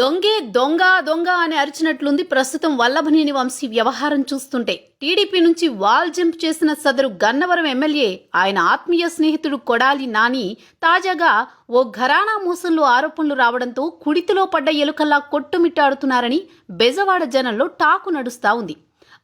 దొంగే దొంగ దొంగ అని అరిచినట్లుంది ప్రస్తుతం వల్లభనేని వంశీ వ్యవహారం చూస్తుంటే. టీడీపీ నుంచి వాల్ జంప్ చేసిన సదరు గన్నవరం ఎమ్మెల్యే ఆయన ఆత్మీయ స్నేహితుడు కొడాలి నాని తాజాగా ఓ ఘరానా మోసంలో ఆరోపణలు రావడంతో కుడితిలో పడ్డ ఎలుకల్లా కొట్టుమిట్టాడుతున్నారని బెజవాడ జనంలో టాకు నడుస్తా ఉంది.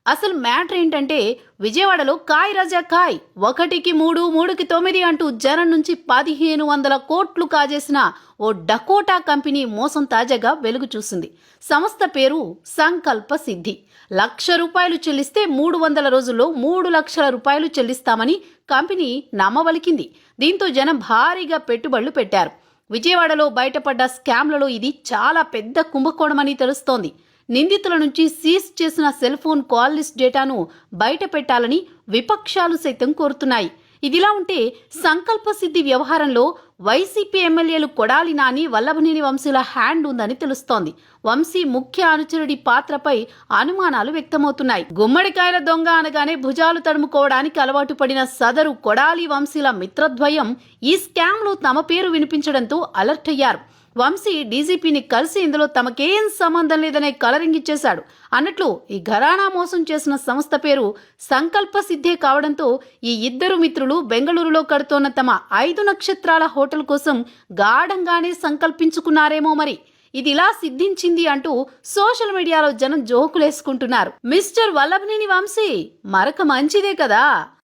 అసలు మ్యాటర్ ఏంటంటే విజయవాడలో కాయ్ రాజా కాయ్ ఒకటికి మూడు మూడుకి తొమ్మిది అంటూ జనం నుంచి పదిహేను వందల కోట్లు కాజేసిన ఓ డకోటా కంపెనీ మోసం తాజాగా వెలుగు చూసింది. సంస్థ పేరు సంకల్ప సిద్ధి. లక్ష రూపాయలు చెల్లిస్తే మూడు వందల రోజుల్లో మూడు లక్షల రూపాయలు చెల్లిస్తామని కంపెనీ నమ్మవలికింది. దీంతో జనం భారీగా పెట్టుబడులు పెట్టారు. విజయవాడలో బయటపడ్డ స్కామ్లలో ఇది చాలా పెద్ద కుంభకోణమని తెలుస్తోంది. నిందితుల నుంచి సీజ్ చేసిన సెల్ ఫోన్ కాల్ లిస్ట్ డేటాను బయట పెట్టాలని విపక్షాలు సైతం కోరుతున్నాయి. ఇదిలా ఉంటే సంకల్ప సిద్ధి వ్యవహారంలో వైసీపీ ఎమ్మెల్యేలు కొడాలి నాని వల్లభనేని వంశీల హ్యాండ్ ఉందని తెలుస్తోంది. వంశీ ముఖ్య అనుచరుడి పాత్రపై అనుమానాలు వ్యక్తమవుతున్నాయి. గుమ్మడికాయల దొంగ అనగానే భుజాలు తడుముకోవడానికి అలవాటు పడిన సదరు కొడాలి వంశీల మిత్రద్వయం ఈ స్కామ్లో తమ పేరు వినిపించడంతో అలర్ట్ అయ్యారు. వంశీ డీజీపీని కలిసి ఇందులో తమకేం సంబంధం లేదనే కలరింగ్ ఇచ్చేశాడు. అన్నట్లు ఈ ఘరానా మోసం చేసిన సంస్థ పేరు సంకల్ప సిద్ధే కావడంతో ఈ ఇద్దరు మిత్రులు బెంగళూరులో కడుతోన్న తమ ఐదు నక్షత్రాల హోటల్ కోసం గాఢంగానే సంకల్పించుకున్నారేమో మరి. ఇది ఇలా సిద్ధించింది అంటూ సోషల్ మీడియాలో జనం జోకులేసుకుంటున్నారు. మిస్టర్ వల్లభనేని వంశీ మరక మంచిదే కదా?